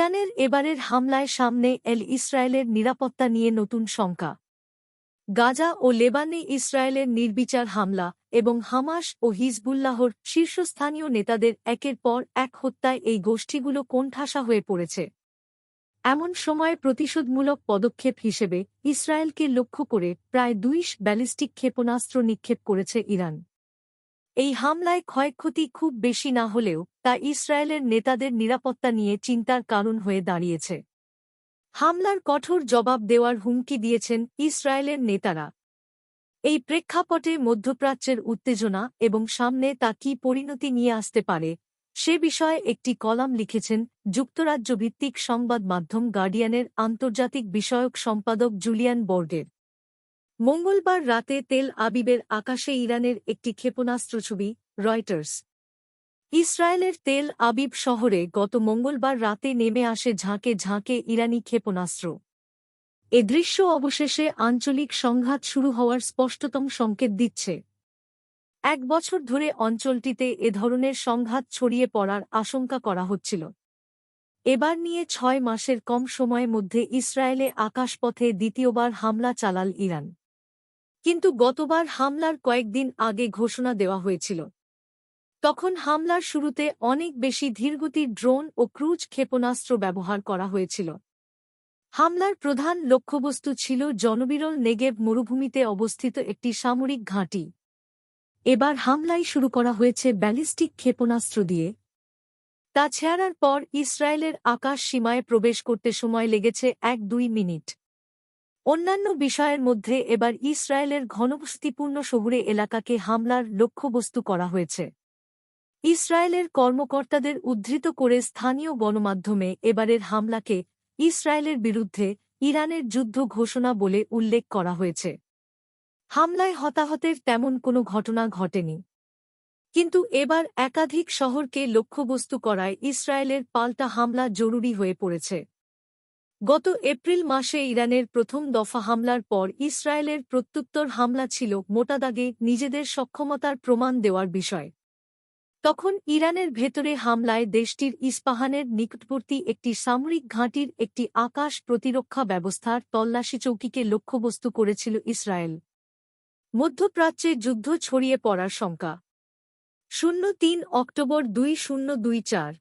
ইরানের এবারের হামলায় সামনে এল ইসরায়েলের নিরাপত্তা নিয়ে নতুন শঙ্কা। গাজা ও লেবানে ইসরায়েলের নির্বিচার হামলা এবং হামাস ও হিজবুল্লাহর শীর্ষস্থানীয় নেতাদের একের পর এক হত্যায় এই গোষ্ঠীগুলো কোণঠাসা হয়ে পড়েছে। এমন সময় প্রতিশোধমূলক পদক্ষেপ হিসেবে ইসরায়েলকে লক্ষ্য করে প্রায় দুইশ ব্যালিস্টিক ক্ষেপণাস্ত্র নিক্ষেপ করেছে ইরান। এই হামলায় ক্ষয়ক্ষতি খুব বেশি না হলেও তা ইসরায়েলের নেতাদের নিরাপত্তা নিয়ে চিন্তার কারণ হয়ে দাঁড়িয়েছে। হামলার কঠোর জবাব দেওয়ার হুমকি দিয়েছেন ইসরায়েলের নেতারা। এই প্রেক্ষাপটে মধ্যপ্রাচ্যের উত্তেজনা এবং সামনে তা কি পরিণতি নিয়ে আসতে পারে, সে বিষয়ে একটি কলাম লিখেছেন যুক্তরাজ্যভিত্তিক সংবাদ মাধ্যম গার্ডিয়ানের আন্তর্জাতিক বিষয়ক সম্পাদক জুলিয়ান বর্গের। মঙ্গলবার রাতে তেল আবিবের আকাশে ইরানের একটি ক্ষেপণাস্ত্র ছবি, রয়টার্স। ইসরায়েলের তেল আবিব শহরে গত মঙ্গলবার রাতে নেমে আসে ঝাঁকে ঝাঁকে ইরানি ক্ষেপণাস্ত্র। এ দৃশ্য অবশেষে আঞ্চলিক সংঘাত শুরু হওয়ার স্পষ্টতম সংকেত দিচ্ছে। এক বছর ধরে অঞ্চলটিতে এ ধরনের সংঘাত ছড়িয়ে পড়ার আশঙ্কা করা হচ্ছিল। এবার নিয়ে ছয় মাসের কম সময়ের মধ্যে ইসরায়েলে আকাশপথে দ্বিতীয়বার হামলা চালাল ইরান। কিন্তু গতবার হামলার কয়েকদিন আগে ঘোষণা দেওয়া হয়েছিল। তখন হামলার শুরুতে অনেক বেশি ধীরগতির ড্রোন ও ক্রুজ ক্ষেপণাস্ত্র ব্যবহার করা হয়েছিল। হামলার প্রধান লক্ষ্যবস্তু ছিল জনবিরল নেগেব মরুভূমিতে অবস্থিত একটি সামরিক ঘাঁটি। এবার হামলাই শুরু করা হয়েছে ব্যালিস্টিক ক্ষেপণাস্ত্র দিয়ে। তা ছেড়ার পর ইসরায়েলের আকাশ সীমায় প্রবেশ করতে সময় লেগেছে এক দুই মিনিট। অন্যান্য বিষয়ের মধ্যে এবার ইসরায়েলের ঘনবস্তিপূর্ণ শহুরে এলাকাকে হামলার লক্ষ্যবস্তু করা হয়েছে। ইসরায়েলের কর্মকর্তাদের উদ্ধৃত করে স্থানীয় গণমাধ্যমে এবারের হামলাকে ইসরায়েলের বিরুদ্ধে ইরানের যুদ্ধ ঘোষণা বলে উল্লেখ করা হয়েছে। হামলায় হতাহতের তেমন কোনো ঘটনা ঘটেনি। কিন্তু এবার একাধিক শহরকে লক্ষ্যবস্তু করায় ইসরায়েলের পাল্টা হামলা জরুরি হয়ে পড়েছে। গত এপ্রিল মাসে ইরানের প্রথম দফা হামলার পর ইসরায়েলের প্রত্যুত্তর হামলা ছিল মোটাদাগে নিজেদের সক্ষমতার প্রমাণ দেওয়ার বিষয়। তখন ইরানের ভেতরে হামলায় দেশটির ইস্পাহানের নিকটবর্তী একটি সামরিক ঘাঁটির একটি আকাশ প্রতিরক্ষা ব্যবস্থার তল্লাশি চৌকিকে লক্ষ্যবস্তু করেছিল ইসরায়েল। মধ্যপ্রাচ্যে যুদ্ধ ছড়িয়ে পড়ার শঙ্কা। শূন্য তিন অক্টোবর দুই শূন্য দুই চার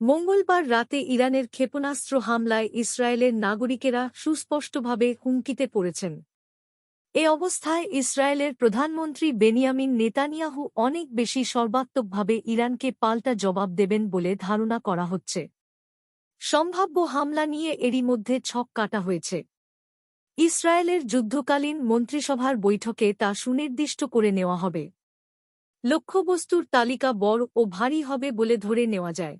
মঙ্গলবার রাতে ইরানের ক্ষেপণাস্ত্র হামলায় ইসরায়েলের নাগরিকেরা সুস্পষ্টভাবে হুমকিতে পড়েছেন। এ অবস্থায় ইসরায়েলের প্রধানমন্ত্রী বেনিয়ামিন নেতানিয়াহু অনেক বেশি সর্বাত্মকভাবে ইরানকে পাল্টা জবাব দেবেন বলে ধারণা করা হচ্ছে। সম্ভাব্য হামলা নিয়ে এরই মধ্যে ছক কাটা হয়েছে। ইসরায়েলের যুদ্ধকালীন মন্ত্রিসভার বৈঠকে তা সুনির্দিষ্ট করে নেওয়া হবে। লক্ষ্যবস্তুর তালিকা বড় ও ভারী হবে বলে ধরে নেওয়া যায়।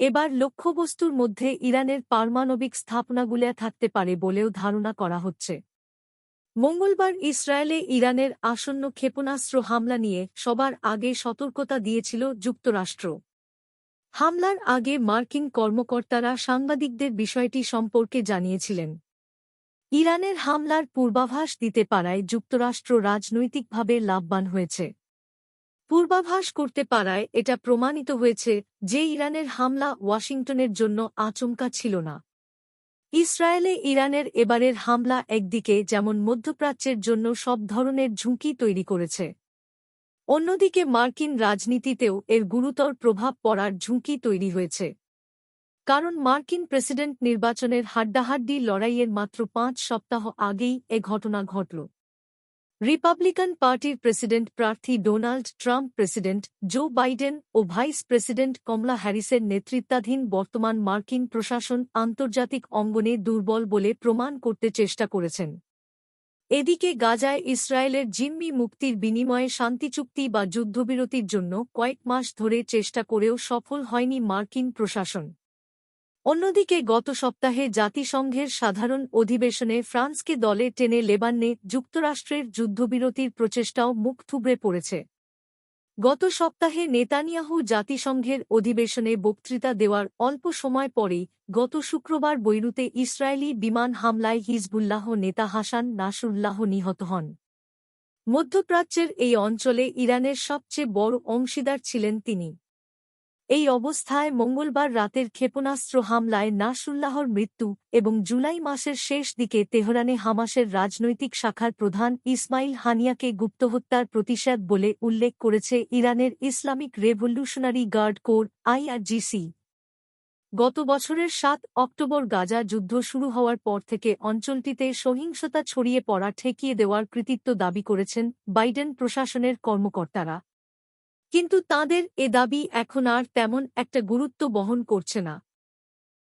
এবার লক্ষ্যবস্তুর মধ্যে ইরানের পারমাণবিক স্থাপনাগুলো থাকতে পারে বলেও ধারণা করা হচ্ছে। মঙ্গলবার ইসরায়েলে ইরানের আসন্ন ক্ষেপণাস্ত্র হামলা নিয়ে সবার আগে সতর্কতা দিয়েছিল যুক্তরাষ্ট্র। হামলার আগে মার্কিন কর্মকর্তারা সাংবাদিকদের বিষয়টি সম্পর্কে জানিয়েছিলেন। ইরানের হামলার পূর্বাভাস দিতে পারায় যুক্তরাষ্ট্র রাজনৈতিকভাবে লাভবান হয়েছে। পূর্বাভাস করতে পারায় এটা প্রমাণিত হয়েছে যে ইরানের হামলা ওয়াশিংটনের জন্য আচমকা ছিল না। ইসরায়েলে ইরানের এবারের হামলা একদিকে যেমন মধ্যপ্রাচ্যের জন্য সব ধরনের ঝুঁকি তৈরি করেছে, অন্যদিকে মার্কিন রাজনীতিতেও এর গুরুতর প্রভাব পড়ার ঝুঁকি তৈরি হয়েছে। কারণ মার্কিন প্রেসিডেন্ট নির্বাচনের হাড্ডাহাড্ডি লড়াইয়ের মাত্র পাঁচ সপ্তাহ আগেই এ ঘটনা ঘটল। রিপাবলিকান পার্টির প্রেসিডেন্ট প্রার্থী Donald Trump president Joe Biden ও ভাইস প্রেসিডেন্ট কমলা হ্যারিসের নেতৃত্বাধীন বর্তমান মার্কিন প্রশাসন আন্তর্জাতিক অঙ্গনে দুর্বল বলে প্রমাণ করতে চেষ্টা করেছেন। এদিকে গাজায় ইসরায়েলের জিম্মি মুক্তির বিনিময়ে শান্তিচুক্তি বা যুদ্ধবিরতির জন্য কয়েক মাস ধরে চেষ্টা করেও সফল হয়নি মার্কিন প্রশাসন। অন্যদিকে গত সপ্তাহে জাতিসংঘের সাধারণ অধিবেশনে ফ্রান্সকে দলে টেনে লেবাননে যুক্তরাষ্ট্রের যুদ্ধবিরতির প্রচেষ্টাও মুখ থুবড়ে পড়েছে। গত সপ্তাহে নেতানিয়াহু জাতিসংঘের অধিবেশনে বক্তৃতা দেওয়ার অল্প সময় পরেই গত শুক্রবার বৈরুতে ইসরায়েলি বিমান হামলায় হিজবুল্লাহ নেতা হাসান নাসুল্লাহ নিহত হন। মধ্যপ্রাচ্যের এই অঞ্চলে ইরানের সবচেয়ে বড় অংশীদার ছিলেন তিনি। এই অবস্থায় মঙ্গলবার রাতের ক্ষেপণাস্ত্র হামলায় নাসুল্লাহর মৃত্যু এবং জুলাই মাসের শেষ দিকে তেহরানে হামাসের রাজনৈতিক শাখার প্রধান ইসমাইল হানিয়াকে গুপ্তহত্যার প্রতিশোধ বলে উল্লেখ করেছে ইরানের Islamic revolutionary guard corps IRGC. গত বছরের সাত অক্টোবর গাজা যুদ্ধ শুরু হওয়ার পর থেকে অঞ্চলটিতে সহিংসতা ছড়িয়ে পড়া ঠেকিয়ে দেওয়ার কৃতিত্ব দাবি করেছেন বাইডেন প্রশাসনের কর্মকর্তারা। কিন্তু তাঁদের এ দাবি এখন আর তেমন একটা গুরুত্ব বহন করছে না।